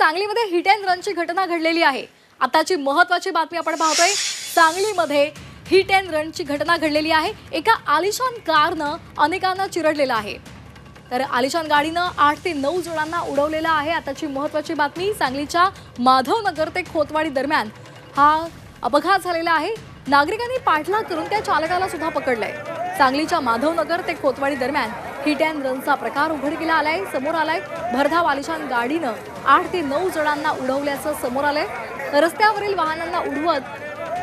सांगलीमध्ये hit and रनची घटना घडलेली आहे. आताची महत्वाची बातमी आपण पाहतोय. सांगलीमध्ये हिट अँड रनची घटना घडलेली आहे. एका आलिशान कारनं अनेकांना चिरडलेलं आहे. तर आलिशान गाडीनं आठ ते नऊ जणांना उडवलेलं आहे. आताची महत्वाची बातमी सांगलीच्या माधवनगर ते खोतवाडी दरम्यान. हा अपघात झालेला आहे. नागरिकांनी पाठलाग करून त्या चालकाला सुद्धा पकडलंय. सांगलीच्या माधवनगर ते खोतवाडी दरम्यान हिट अँड रनचा प्रकार उघडकीला आलाय. समोर आलाय भरधाव आलिशान गाडीनं आठ ते नऊ जणांना उडवल्याचं समोर आलंय. रस्त्यावरील वाहनांना उडवत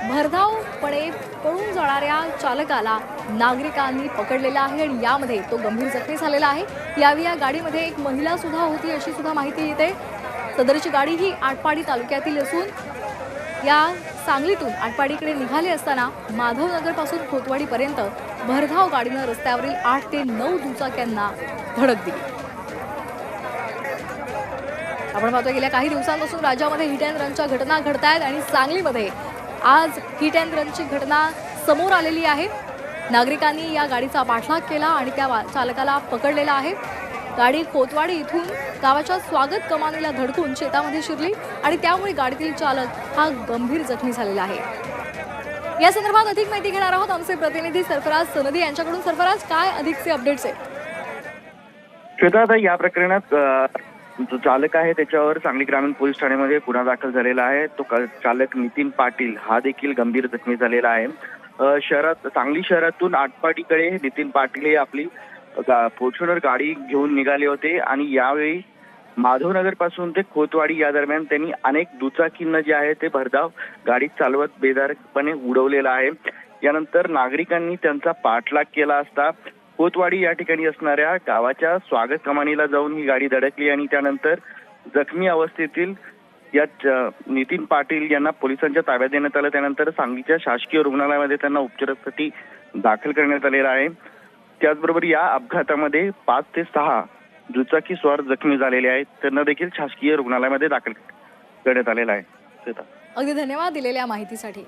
भरधावपणे पळून जाणाऱ्या चालकाला नागरिकांनी पकडलेला आहे आणि यामध्ये तो गंभीर जखमी झालेला आहे. यावेळी या गाडीमध्ये एक महिला सुद्धा होती अशी सुद्धा माहिती येते. सदरची गाडी ही आटपाडी तालुक्यातील असून या सांगलीतून आटपाडीकडे निघाले असताना माधवनगरपासून खोतवाडीपर्यंत भरधाव गाडीनं रस्त्यावरील आठ ते नऊ दुचाक्यांना धडक दिली. आपण पाहतोय गेल्या काही दिवसांपासून राज्यामध्ये हिट अँड रनच्या घटना घडत आहेत आणि सांगलीमध्ये आज हिट अँड रनची घटना समोर आलेली आहे. नागरिकांनी या गाडीचा पाठलाग केला आणि त्या चालकाला पकडलेला आहे. गाडी कोतवाडी इथून गावाच्या स्वागत कमानीला धडकून शेतामध्ये शिरली आणि त्यामुळे गाडीतील चालक हा गंभीर जखमी झालेला आहे. या संदर्भात अधिक माहिती घेणार आहोत आमचे प्रतिनिधी सरफराज सनदी. यांच्याकडून सरफराज काय अधिकचे अपडेट्स आहेत? श्वेता या प्रकरणात जो चालक आहे त्याच्यावर सांगली ग्रामीण पोलीस ठाण्यामध्ये गुन्हा दाखल झालेला आहे. तो चालक नितीन पाटील हा देखील गंभीर जखमी झालेला आहे. शहरात सांगली शहरातून आटपाडीकडे नितीन पाटील हे आपली फॉर्च्युनर गाडी घेऊन निघाले होते आणि यावेळी माधवनगरपासून ते खोतवाडी या दरम्यान त्यांनी अनेक दुचाकींना जे आहे ते भरधाव गाडी चालवत बेदारपणे उडवलेला आहे. यानंतर नागरिकांनी त्यांचा पाठलाग केला असता कोतवाडी या ठिकाणी असणाऱ्या गावाच्या स्वागत कमानीला जाऊन ही गाडी धडकली आणि त्यानंतर जखमी अवस्थेतील या नितीन पाटील यांना पोलिसांच्या ताब्यात देण्यात आलं. त्यानंतर सांगलीच्या शासकीय रुग्णालयामध्ये त्यांना उपचारासाठी दाखल करण्यात आलेला आहे. त्याचबरोबर या अपघातामध्ये पाच ते सहा दुचाकी स्वार जखमी झालेले आहेत. त्यांना देखील शासकीय रुग्णालयामध्ये दाखल करण्यात आलेला आहे. अगदी धन्यवाद दिलेल्या माहितीसाठी.